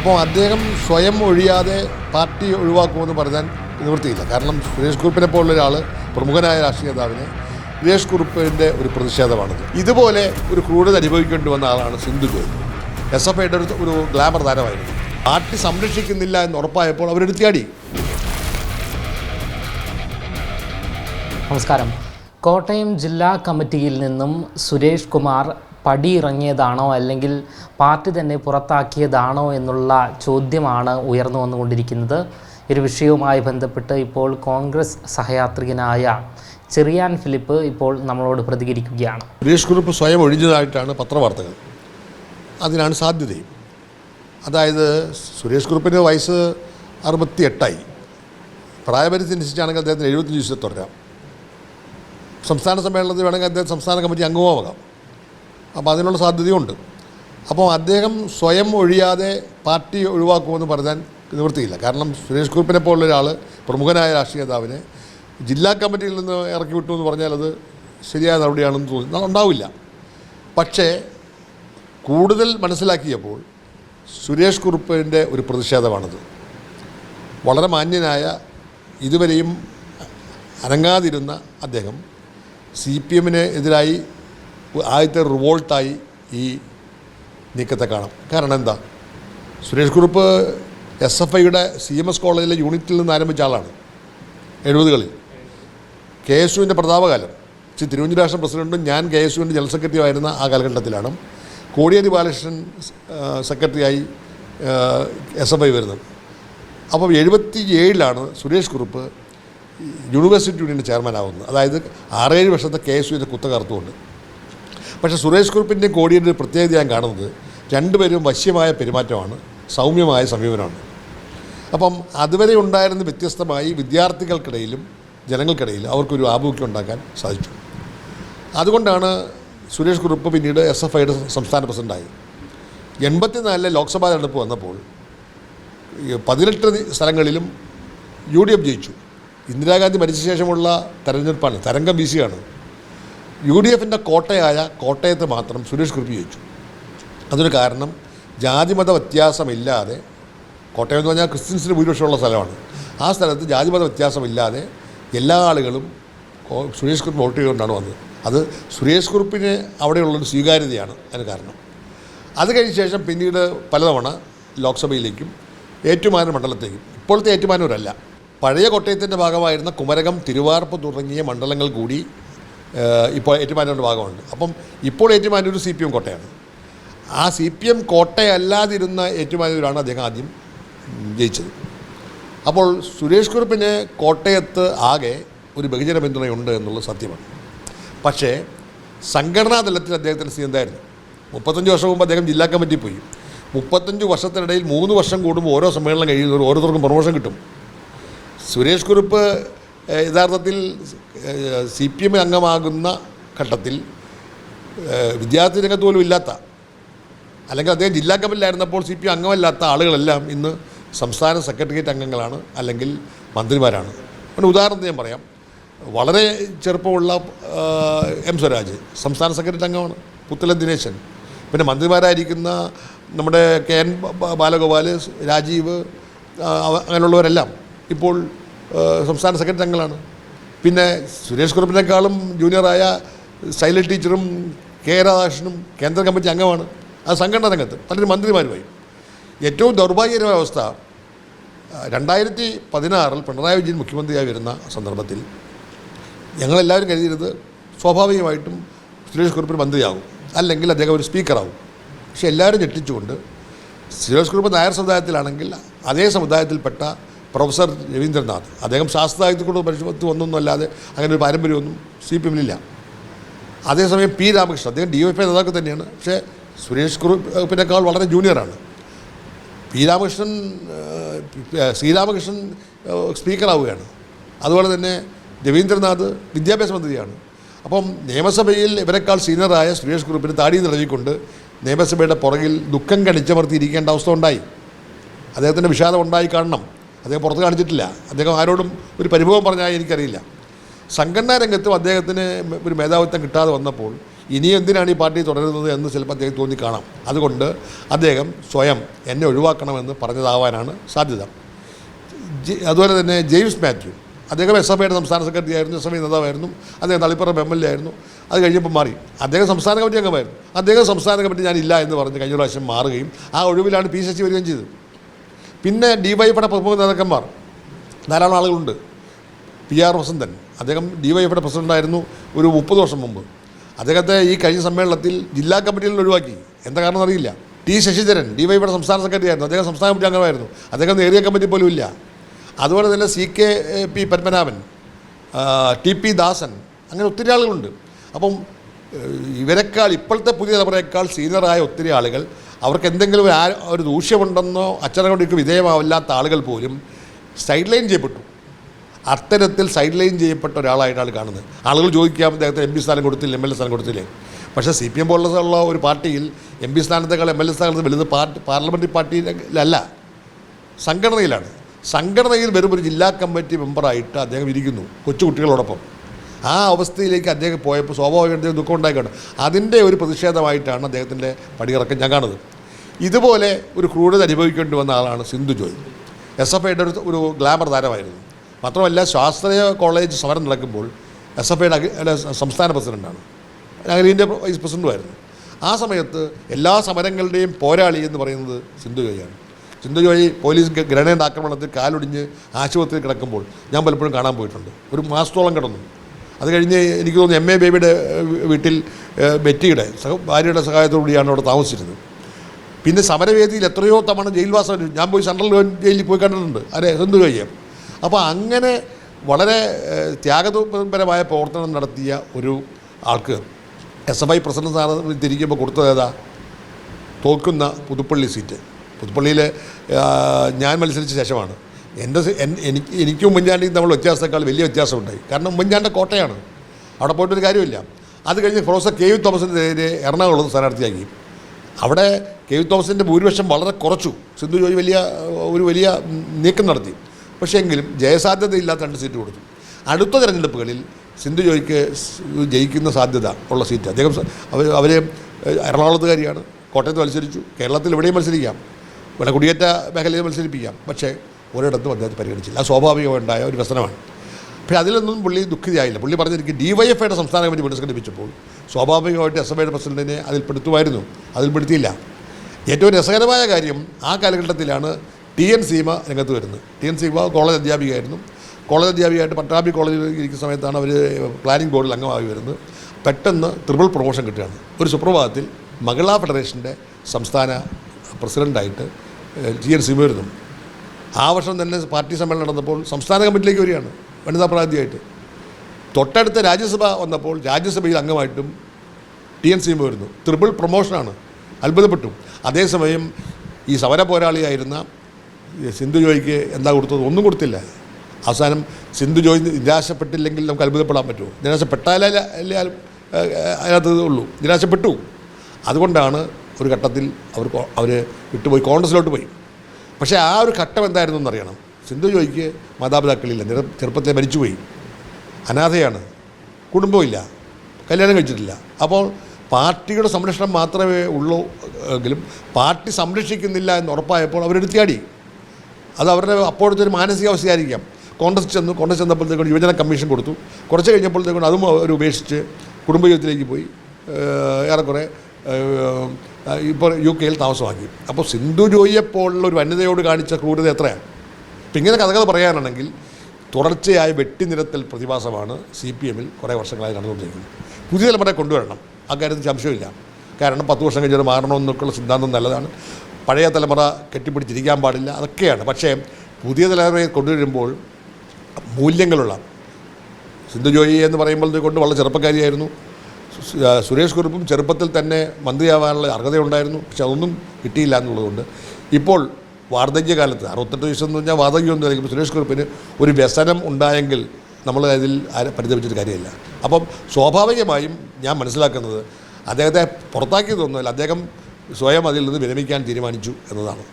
അപ്പോൾ അദ്ദേഹം സ്വയം ഒഴിയാതെ പാർട്ടി ഒഴിവാക്കുമെന്ന് പറഞ്ഞാൽ നിവൃത്തിയില്ല. കാരണം സുരേഷ് കുറുപ്പിനെ പോലുള്ള ഒരാൾ പ്രമുഖനായ രാഷ്ട്രീയ നേതാവിനെ സുരേഷ് കുറുപ്പിന്റെ ഒരു പ്രതിഷേധമാണിത്. ഇതുപോലെ ഒരു ക്രൂരത അനുഭവിക്കേണ്ടി വന്ന ആളാണ് സിന്ധു ജോയി എസ് എഫ് ഐയുടെ ഒരു ഒരു ഗ്ലാമർ താരമായിരുന്നു. പാർട്ടി സംരക്ഷിക്കുന്നില്ല എന്ന് ഉറപ്പായപ്പോൾ അവരെടുത്തിയാടി നമസ്കാരം. കോട്ടയം ജില്ലാ കമ്മിറ്റിയിൽ നിന്നും സുരേഷ് കുമാർ പടിയിറങ്ങിയതാണോ അല്ലെങ്കിൽ പാർട്ടി തന്നെ പുറത്താക്കിയതാണോ എന്നുള്ള ചോദ്യമാണ് ഉയർന്നു വന്നുകൊണ്ടിരിക്കുന്നത്. ഒരു വിഷയവുമായി ബന്ധപ്പെട്ട് ഇപ്പോൾ കോൺഗ്രസ് സഹയാത്രികനായ ചെറിയാൻ ഫിലിപ്പ് ഇപ്പോൾ നമ്മളോട് പ്രതികരിക്കുകയാണ്. സുരേഷ് കുറിപ്പ് സ്വയം ഒഴിഞ്ഞതായിട്ടാണ് പത്രവാർത്തകൾ. അതിനാണ് സാധ്യതയും. അതായത് സുരേഷ് കുറിപ്പിന്റെ വയസ്സ് അറുപത്തി എട്ടായി പ്രായപരിധി അനുസരിച്ചാണെങ്കിൽ അദ്ദേഹത്തിന് എഴുപത്തഞ്ച് ദിവസത്തെ തുടരാം. സംസ്ഥാന സമ്മേളനത്തിൽ വേണമെങ്കിൽ അദ്ദേഹം സംസ്ഥാന കമ്മിറ്റി അംഗമാകാം അപ്പോൾ അതിനുള്ള സാധ്യതയുണ്ട്. അപ്പോൾ അദ്ദേഹം സ്വയം ഒഴിയാതെ പാർട്ടി ഒഴിവാക്കുമെന്ന് പറഞ്ഞാൽ നിവൃത്തിയില്ല. കാരണം സുരേഷ് കുറുപ്പിനെ പോലുള്ള ഒരാൾ പ്രമുഖനായ രാഷ്ട്രീയ നേതാവിനെ ജില്ലാ കമ്മിറ്റിയിൽ നിന്ന് ഇറക്കി വിട്ടു എന്ന് പറഞ്ഞാൽ അത് ശരിയായ നടപടിയാണെന്ന് തോന്നി. ഉണ്ടാവില്ല. പക്ഷേ കൂടുതൽ മനസ്സിലാക്കിയപ്പോൾ സുരേഷ് കുറുപ്പിന്റെ ഒരു പ്രതിഷേധമാണത്. വളരെ മാന്യനായ ഇതുവരെയും അനങ്ങാതിരുന്ന അദ്ദേഹം സി പി എമ്മിന് എതിരായി ആദ്യത്തെ റിവോൾട്ടായി ഈ നീക്കത്തെ കാണാം. കാരണം എന്താ? സുരേഷ് കുറുപ്പ് എസ് എഫ് ഐയുടെ സി എം എസ് കോളേജിലെ യൂണിറ്റിൽ നിന്ന് ആരംഭിച്ച ആളാണ്. എഴുപതുകളിൽ. കെ എസ് യുവിന്റെ പ്രതാപകാലം. ശ്രീ തിരുവഞ്ചൂർ രാഷ്ട്രം പ്രസിഡന്റും ഞാൻ കെ എസ് യുവിന്റെ ജനറൽ സെക്രട്ടറി ആയിരുന്ന ആ കാലഘട്ടത്തിലാണ് കോടിയേരി ബാലകൃഷ്ണൻ സെക്രട്ടറിയായി എസ് എഫ് ഐ വരുന്നത്. അപ്പോൾ എഴുപത്തി ഏഴിലാണ് സുരേഷ് കുറുപ്പ് യൂണിവേഴ്സിറ്റി യൂണിയന്റെ ചെയർമാനാവുന്നത്. അതായത് ആറേഴ് വർഷത്തെ കെ എസ് യുവിന്റെ കുത്ത കറുത്തുകൊണ്ട് പക്ഷേ സുരേഷ് കുറുപ്പിന്റെയും കോടിയുടെ ഒരു പ്രത്യേകത ഞാൻ കാണുന്നത് രണ്ടുപേരും വശ്യമായ പെരുമാറ്റമാണ് സൗമ്യമായ സമീപനമാണ്. അപ്പം അതുവരെ ഉണ്ടായിരുന്ന വ്യത്യസ്തമായി വിദ്യാർത്ഥികൾക്കിടയിലും ജനങ്ങൾക്കിടയിൽ അവർക്കൊരു ആഭിമുഖ്യം ഉണ്ടാക്കാൻ സാധിച്ചു. അതുകൊണ്ടാണ് സുരേഷ് കുറുപ്പ് പിന്നീട് എസ് എഫ് ഐയുടെ സംസ്ഥാന പ്രസിഡന്റായി എൺപത്തിനാലിലെ ലോക്സഭാ തെരഞ്ഞെടുപ്പ് വന്നപ്പോൾ പതിനെട്ട് സ്ഥലങ്ങളിലും യു ഡി എഫ് ജയിച്ചു. ഇന്ദിരാഗാന്ധി മരിച്ച ശേഷമുള്ള തെരഞ്ഞെടുപ്പാണ് തരംഗം വീശിയാണ്. യു ഡി എഫിന്റെ കോട്ടയായ കോട്ടയത്ത് മാത്രം സുരേഷ് കുറിപ്പ് ജയിച്ചു. അതിന് കാരണം ജാതിമത വ്യത്യാസമില്ലാതെ കോട്ടയം എന്ന് പറഞ്ഞാൽ ക്രിസ്ത്യൻസിന് ഭൂരിപക്ഷമുള്ള സ്ഥലമാണ്. ആ സ്ഥലത്ത് ജാതിമത വ്യത്യാസമില്ലാതെ എല്ലാ ആളുകളും സുരേഷ് കുറിപ്പ് വോട്ട് ചെയ്തുകൊണ്ടാണ് വന്നത്. അത് സുരേഷ് കുറിപ്പിന് അവിടെയുള്ളൊരു സ്വീകാര്യതയാണ് അതിന് കാരണം. അത് കഴിഞ്ഞ ശേഷം പിന്നീട് പലതവണ ലോക്സഭയിലേക്കും ഏറ്റുമാനൂർ മണ്ഡലത്തേക്കും. ഇപ്പോഴത്തെ ഏറ്റുമാനൂരല്ല. പഴയ കോട്ടയത്തിന്റെ ഭാഗമായിരുന്ന കുമരകം തിരുവാർപ്പ് തുടങ്ങിയ മണ്ഡലങ്ങൾ കൂടി ഇപ്പോൾ ഏറ്റുമാനൂരിന്റെ ഭാഗമുണ്ട്. അപ്പം ഇപ്പോൾ ഏറ്റുമാനൂർ സി പി എം കോട്ടയാണ്. ആ സി പി എം കോട്ടയല്ലാതിരുന്ന ഏറ്റുമാനൂരാണ് അദ്ദേഹം ആദ്യം ജയിച്ചത്. അപ്പോൾ സുരേഷ് കുറുപ്പിന് കോട്ടയത്ത് ആകെ ഒരു ബഹുജന പിന്തുണയുണ്ട് എന്നുള്ളത് സത്യമാണ്. പക്ഷേ സംഘടനാ തലത്തിൽ അദ്ദേഹത്തിന്റെ സ്ഥിതി എന്തായിരുന്നു? മുപ്പത്തഞ്ച് വർഷം മുമ്പ് അദ്ദേഹം ജില്ലാ കമ്മിറ്റി പോയി. മുപ്പത്തഞ്ച് വർഷത്തിനിടയിൽ മൂന്ന് വർഷം കൂടുമ്പോൾ ഓരോ സമ്മേളനം കഴിയുന്നവർ ഓരോരുത്തർക്കും പ്രൊമോഷൻ കിട്ടും. സുരേഷ് കുറുപ്പ് യഥാർത്ഥത്തിൽ സി പി എം അംഗമാകുന്ന ഘട്ടത്തിൽ വിദ്യാർത്ഥി രംഗത്ത് പോലും ഇല്ലാത്ത അല്ലെങ്കിൽ അദ്ദേഹം ജില്ലാ കമ്മിറ്റിയിലായിരുന്നപ്പോൾ സി പി എം അംഗമല്ലാത്ത ആളുകളെല്ലാം ഇന്ന് സംസ്ഥാന സെക്രട്ടേറിയറ്റ് അംഗങ്ങളാണ് അല്ലെങ്കിൽ മന്ത്രിമാരാണ്. ഒരു ഉദാഹരണത്തിന് ഞാൻ പറയാം. വളരെ ചെറുപ്പമുള്ള എം സ്വരാജ് സംസ്ഥാന സെക്രട്ടറി അംഗമാണ്. പുത്തല ദിനേശൻ. പിന്നെ മന്ത്രിമാരായിരിക്കുന്ന നമ്മുടെ കെ എൻ ബാലഗോപാൽ രാജീവ് അങ്ങനെയുള്ളവരെല്ലാം ഇപ്പോൾ സംസ്ഥാന സെക്രട്ടറി അംഗങ്ങളാണ്. പിന്നെ സുരേഷ് കുറുപ്പിനേക്കാളും ജൂനിയറായ ശൈല ടീച്ചറും കെ രാധാകൃഷ്ണനും കേന്ദ്ര കമ്മിറ്റി അംഗമാണ്. ആ സംഘടനാ രംഗത്ത് പലരും മന്ത്രിമാരുമായി. ഏറ്റവും ദൗർഭാഗ്യകരമായ അവസ്ഥ രണ്ടായിരത്തി പതിനാറിൽ പിണറായി വിജയൻ മുഖ്യമന്ത്രിയായി വരുന്ന സന്ദർഭത്തിൽ ഞങ്ങളെല്ലാവരും കരുതിയിരുന്നത് സ്വാഭാവികമായിട്ടും സുരേഷ് കുറുപ്പിന് മന്ത്രിയാകും. അല്ലെങ്കിൽ അദ്ദേഹം ഒരു സ്പീക്കറാകും പക്ഷെ എല്ലാവരും ഞെട്ടിച്ചുകൊണ്ട് സുരേഷ് കുറുപ്പ് നായർ സമുദായത്തിലാണെങ്കിൽ അതേ സമുദായത്തിൽപ്പെട്ട പ്രൊഫസർ രവീന്ദ്രനാഥ്. അദ്ദേഹം ശാസ്ത്രസാഹിത്യത്തിൽ കൊണ്ട് പരിശുദ്ധ ഒന്നൊന്നും അല്ലാതെ അങ്ങനെ ഒരു പാരമ്പര്യമൊന്നും സി പി എമ്മിലില്ല. അതേസമയം പി രാമകൃഷ്ണൻ അദ്ദേഹം ഡി വൈഫ് നേതാക്കൾ തന്നെയാണ്. പക്ഷേ സുരേഷ് കുറുപ്പിനേക്കാൾ വളരെ ജൂനിയറാണ് പി രാമകൃഷ്ണൻ ശ്രീരാമകൃഷ്ണൻ സ്പീക്കറാവുകയാണ് അതുപോലെ തന്നെ രവീന്ദ്രനാഥ് വിദ്യാഭ്യാസ മന്ത്രിയാണ്. അപ്പം നിയമസഭയിൽ ഇവരെക്കാൾ സീനിയറായ സുരേഷ് കുറുപ്പിന് താടി നിറവിക്കൊണ്ട് നിയമസഭയുടെ പുറകിൽ ദുഃഖം കടിച്ചമർത്തിയിരിക്കേണ്ട അവസ്ഥ ഉണ്ടായി. അദ്ദേഹത്തിന്റെ വിഷാദം ഉണ്ടായി കാണണം. അദ്ദേഹം പുറത്ത് കാണിച്ചിട്ടില്ല. അദ്ദേഹം ആരോടും ഒരു പരിഭവം പറഞ്ഞാൽ എനിക്കറിയില്ല. സംഘടനാ രംഗത്തും അദ്ദേഹത്തിന് ഒരു മേധാവിത്വം കിട്ടാതെ വന്നപ്പോൾ ഇനി എന്തിനാണ് ഈ പാർട്ടി തുടരുന്നത് എന്ന് ചിലപ്പോൾ അദ്ദേഹം തോന്നി കാണാം. അതുകൊണ്ട് അദ്ദേഹം സ്വയം എന്നെ ഒഴിവാക്കണമെന്ന് പറഞ്ഞതാവാനാണ് സാധ്യത. അതുപോലെ തന്നെ ജെയിംസ് മാത്യു. അദ്ദേഹം എസ് എഫ് ഐയുടെ സംസ്ഥാന സെക്രട്ടറി ആയിരുന്നു എസ് എഫ് ഐ നേതാവായിരുന്നു അദ്ദേഹം തളിപ്പുറം എം എൽ എ ആയിരുന്നു. അത് കഴിഞ്ഞപ്പോൾ മാറി. അദ്ദേഹം സംസ്ഥാന കമ്മിറ്റി അംഗമായിരുന്നു. അദ്ദേഹം സംസ്ഥാന കമ്മിറ്റി ഞാനില്ല എന്ന് പറഞ്ഞ് കഴിഞ്ഞ പ്രാവശ്യം മാറുകയും ആ ഒഴിവിലാണ് പി ശശി വരികയും ചെയ്തത്. പിന്നെ ഡി വൈ എഫിയുടെ പ്രമുഖ നേതാക്കന്മാർ. ധാരാളം ആളുകളുണ്ട്. P R Vasanthan. അദ്ദേഹം ഡി വൈ എഫിയുടെ പ്രസിഡന്റായിരുന്നു ഒരു മുപ്പത് വർഷം മുമ്പ്. അദ്ദേഹത്തെ ഈ കഴിഞ്ഞ സമ്മേളനത്തിൽ ജില്ലാ കമ്മിറ്റിയിൽ നിന്ന് ഒഴിവാക്കി. എന്താ കാരണം അറിയില്ല. ടി ശശിധരൻ ഡി വൈ എഫിയുടെ സംസ്ഥാന സെക്രട്ടറി ആയിരുന്നു അദ്ദേഹം സംസ്ഥാന കമ്മിറ്റി അംഗമായിരുന്നു. അദ്ദേഹം ഏരിയ കമ്മിറ്റി പോലും ഇല്ല. അതുപോലെ തന്നെ C K P Padmanabhan T P Dasan അങ്ങനെ ഒത്തിരി ആളുകളുണ്ട്. അപ്പം ഇവരെക്കാൾ ഇപ്പോഴത്തെ പുതിയ തലമുറയേക്കാൾ സീനിയറായ ഒത്തിരി ആളുകൾ അവർക്ക് എന്തെങ്കിലും ഒരു ദൂഷ്യമുണ്ടെന്നോ അച്ചടക്കോടിക്ക് വിധേയമാവില്ലാത്ത ആളുകൾ പോലും സൈഡ് ലൈൻ ചെയ്യപ്പെട്ടു. അത്തരത്തിൽ സൈഡ് ലൈൻ ചെയ്യപ്പെട്ട ഒരാളായിട്ടാണ് കാണുന്നത്. ആളുകൾ ചോദിക്കാം അദ്ദേഹത്തിന് എം പി സ്ഥാനം കൊടുത്തില്ല എം എൽ എ സ്ഥാനം കൊടുത്തില്ലേ? പക്ഷേ സി പി എം പോലുള്ള ഒരു പാർട്ടിയിൽ എം പി സ്ഥാനത്തേക്കാൾ എം എൽ എ സ്ഥാനത്ത് വലുത് പാർട്ടി പാർലമെന്ററി പാർട്ടിയിലല്ല സംഘടനയിലാണ്. സംഘടനയിൽ വെറും ഒരു ജില്ലാ കമ്മിറ്റി മെമ്പറായിട്ട് അദ്ദേഹം ഇരിക്കുന്നു കൊച്ചുകുട്ടികളോടൊപ്പം. ആ അവസ്ഥയിലേക്ക് അദ്ദേഹം പോയപ്പോൾ സ്വാഭാവികമായിട്ട് അദ്ദേഹം ദുഃഖം ഉണ്ടായിക്കാണ്. അതിന്റെ ഒരു പ്രതിഷേധമായിട്ടാണ് അദ്ദേഹത്തിന്റെ പടിയിറക്കം ഞാൻ കാണുന്നത്. ഇതുപോലെ ഒരു ക്രൂരത അനുഭവിക്കേണ്ടി വന്ന ആളാണ് സിന്ധു ജോയ്. എസ് എഫ് ഐയുടെ ഒരു ഒരു ഗ്ലാമർ താരമായിരുന്നു. മാത്രമല്ല ശാസ്ത്രീയ കോളേജ് സമരം നടക്കുമ്പോൾ എസ് എഫ് ഐയുടെ സംസ്ഥാന പ്രസിഡന്റാണ് അഖിലേന്ത്യ വൈസ് പ്രസിഡന്റുമായിരുന്നു ആ സമയത്ത് എല്ലാ സമരങ്ങളുടെയും പോരാളി എന്ന് പറയുന്നത് സിന്ധു ജോയിയാണ്. സിന്ധു ജോയി പോലീസ് ഗ്രനേഡ് ആക്രമണത്തിൽ കാലൊടിഞ്ഞ് ആശുപത്രിയിൽ കിടക്കുമ്പോൾ ഞാൻ പലപ്പോഴും കാണാൻ പോയിട്ടുണ്ട്. ഒരു മാസത്തോളം കിടന്നു. അത് കഴിഞ്ഞ് എനിക്ക് തോന്നുന്നു എം എ ബേബിയുടെ വീട്ടിൽ ബെറ്റിയുടെ ഭാര്യയുടെ സഹായത്തോടുകൂടിയാണ് അവിടെ താമസിച്ചിരുന്നത്. പിന്നെ സമരവേദിയിൽ എത്രയോ തവണ ജയിൽവാസം. ഞാൻ പോയി സെൻട്രൽ ജയിലിൽ പോയി കണ്ടിട്ടുണ്ട്. അതെ എന്തു കഴിയാം അപ്പോൾ അങ്ങനെ വളരെ ത്യാഗതപരമായ പ്രവർത്തനം നടത്തിയ ഒരു ആൾക്ക് എസ് എഫ് ഐ പ്രസിഡന്റ് സ്ഥാനത്ത് തിരിക്കുമ്പോൾ കൊടുത്തത് ഏതാ? തോൽക്കുന്ന പുതുപ്പള്ളി സീറ്റ്. പുതുപ്പള്ളിയിൽ ഞാൻ മത്സരിച്ച ശേഷമാണ്. എന്റെ എനിക്ക് എനിക്ക് ഉമ്മൻചാണ്ടിക്കും നമ്മൾ വ്യത്യാസത്തെക്കാൾ വലിയ വ്യത്യാസമുണ്ടായി. കാരണം ഉമ്മൻചാണ്ടിന്റെ കോട്ടയാണ്. അവിടെ പോയിട്ടൊരു കാര്യമില്ല. അത് കഴിഞ്ഞ് പ്രൊഫസർ കെ വി തോമസിനെതിരെ എറണാകുളം സ്ഥാനാർത്ഥിയാക്കി. അവിടെ കെ വി തോമസിന്റെ ഭൂരിപക്ഷം വളരെ കുറച്ചു. സിന്ധു ജോയി വലിയ ഒരു വലിയ നീക്കം നടത്തി. പക്ഷേ എങ്കിലും ജയസാധ്യതയില്ലാത്ത രണ്ട് സീറ്റ് കൊടുത്തു. അടുത്ത തിരഞ്ഞെടുപ്പുകളിൽ സിന്ധു ജോയിക്ക് ജയിക്കുന്ന സാധ്യത ഉള്ള സീറ്റ്. അദ്ദേഹം അവർ എറണാകുളത്തുകാരിയാണ്. കോട്ടയത്ത് മത്സരിച്ചു. കേരളത്തിൽ എവിടെയും മത്സരിക്കാം. ഇവിടെ കുടിയേറ്റ മേഖലയിൽ മത്സരിപ്പിക്കാം. പക്ഷേ ഒരിടത്തും അദ്ദേഹത്തെ പരിഗണിച്ചില്ല. അത് സ്വാഭാവികമുണ്ടായ ഒരു വ്യസനമാണ്. പക്ഷേ അതിലൊന്നും പുള്ളി ദുഃഖിതയായില്ല. പുള്ളി പറഞ്ഞിരിക്കും ഡി വൈ എഫ് ഐയുടെ സംസ്ഥാന കമ്മിറ്റി പുരസ്കരിപ്പിച്ചപ്പോൾ സ്വാഭാവികമായിട്ട് എസ് എഫ് ഐയുടെ പ്രസിഡന്റിനെ അതിൽ പെടുത്തുമായിരുന്നു. അതിൽ പെടുത്തിയില്ല. ഏറ്റവും രസകരമായ കാര്യം ആ കാലഘട്ടത്തിലാണ് ടി എൻ സീമ രംഗത്ത് വരുന്നത്. ടി എൻ സീമ കോളേജ് അധ്യാപികയായിരുന്നു. കോളേജ് അധ്യാപികയായിട്ട് പട്ടാമ്പി കോളേജിൽ ഇരിക്കുന്ന സമയത്താണ് അവർ പ്ലാനിംഗ് ബോർഡിൽ അംഗമായി വരുന്നത്. പെട്ടെന്ന് ട്രിപ്പിൾ പ്രൊമോഷൻ കിട്ടുകയാണ്. ഒരു സുപ്രഭാതത്തിൽ മഹിളാ ഫെഡറേഷന്റെ സംസ്ഥാന പ്രസിഡന്റായിട്ട് ടി എൻ സീമ വരുന്നു. ആ വർഷം തന്നെ പാർട്ടി സമ്മേളനം നടന്നപ്പോൾ സംസ്ഥാന കമ്മിറ്റിയിലേക്ക് വരികയാണ് വനിതാ പ്രാതിയായിട്ട് തൊട്ടടുത്ത രാജ്യസഭ വന്നപ്പോൾ രാജ്യസഭയിൽ അംഗമായിട്ടും ടി എൻ സിയും വരുന്നു. ട്രിപ്പിൾ പ്രൊമോഷനാണ് അത്ഭുതപ്പെട്ടു. അതേസമയം ഈ സമര പോരാളിയായിരുന്ന സിന്ധു ജോയിക്ക് എന്താ കൊടുത്തത്? ഒന്നും കൊടുത്തില്ല. അവസാനം സിന്ധു ജോയി നിരാശപ്പെട്ടില്ലെങ്കിൽ നമുക്ക് അത്ഭുതപ്പെടാൻ പറ്റുമോ? നിരാശപ്പെട്ടാലേ അതിനകത്ത് ഉള്ളൂ. നിരാശപ്പെട്ടു. അതുകൊണ്ടാണ് ഒരു ഘട്ടത്തിൽ അവർ അവർ വിട്ടുപോയി കോൺഗ്രസിലോട്ട് പോയി. പക്ഷേ ആ ഒരു ഘട്ടം എന്തായിരുന്നു എന്നറിയണം. സിന്ധു ജോയിക്ക് മാതാപിതാക്കളില്ല. നിര ചെറുപ്പത്തെ മരിച്ചുപോയി. അനാഥയാണ്. കുടുംബമില്ല കല്യാണം കഴിച്ചിട്ടില്ല. അപ്പോൾ പാർട്ടിയുടെ സംരക്ഷണം മാത്രമേ ഉള്ളൂ എങ്കിലും പാർട്ടി സംരക്ഷിക്കുന്നില്ല എന്ന് ഉറപ്പായപ്പോൾ അവരെടുത്തിയാടി അത് അവരുടെ അപ്പോഴത്തെ ഒരു മാനസികാവസ്ഥയായിരിക്കാം. കോൺഗ്രസ് ചെന്നു കോൺഗ്രസ് ചെന്നപ്പോഴത്തേക്കും യുവജന കമ്മീഷൻ കൊടുത്തു. കുറച്ച് കഴിഞ്ഞപ്പോഴത്തേക്കും അതും അവർ ഉപേക്ഷിച്ച് കുടുംബജീവിതത്തിലേക്ക് പോയി. ഏറെക്കുറെ ഇപ്പോൾ യു കെയിൽ താമസമാക്കി. അപ്പോൾ സിന്ധു ജോയിയെപ്പോലുള്ള ഒരു വനിതയോട് കാണിച്ച ക്രൂരത എത്രയാണ്? ഇപ്പം ഇങ്ങനെ കഥകൾ പറയാനാണെങ്കിൽ തുടർച്ചയായ വെട്ടിനിരത്തൽ പ്രതിഭാസമാണ് സി പി എമ്മിൽ കുറേ വർഷങ്ങളായി നടന്നുകൊണ്ടിരിക്കുന്നത്. പുതിയ തലമുറയെ കൊണ്ടുവരണം. ആ കാര്യത്തിൽ സംശയമില്ല. കാരണം പത്ത് വർഷം കഴിഞ്ഞാൽ മാറണമെന്നൊക്കെയുള്ള സിദ്ധാന്തം നല്ലതാണ്. പഴയ തലമുറ കെട്ടിപ്പിടിച്ചിരിക്കാൻ പാടില്ല. അതൊക്കെയാണ്. പക്ഷേ പുതിയ തലമുറയെ കൊണ്ടുവരുമ്പോൾ മൂല്യങ്ങളുള്ള സിന്ധു ജോയി എന്ന് പറയുമ്പോൾ കൊണ്ട് വളരെ ചെറുപ്പക്കാരിയായിരുന്നു. സുരേഷ് കുറുപ്പും ചെറുപ്പത്തിൽ തന്നെ മന്ത്രിയാവാനുള്ള അർഹതയുണ്ടായിരുന്നു. പക്ഷെ അതൊന്നും കിട്ടിയില്ല എന്നുള്ളതുകൊണ്ട് ഇപ്പോൾ വാർദ്ധക്യകാലത്ത് അറുപത്തെട്ട് വയസ്സ് എന്ന് പറഞ്ഞാൽ വാർദ്ധക്യം എന്ന് സുരേഷ് കുറുപ്പിന് ഒരു വ്യസനം ഉണ്ടായെങ്കിൽ നമ്മൾ അതിൽ പരിതപിച്ചൊരു കാര്യമില്ല. അപ്പം സ്വാഭാവികമായും ഞാൻ മനസ്സിലാക്കുന്നത് അദ്ദേഹത്തെ പുറത്താക്കിയതൊന്നുമല്ല. അദ്ദേഹം സ്വയം അതിൽ നിന്ന് വിരമിക്കാൻ തീരുമാനിച്ചു എന്നതാണ്.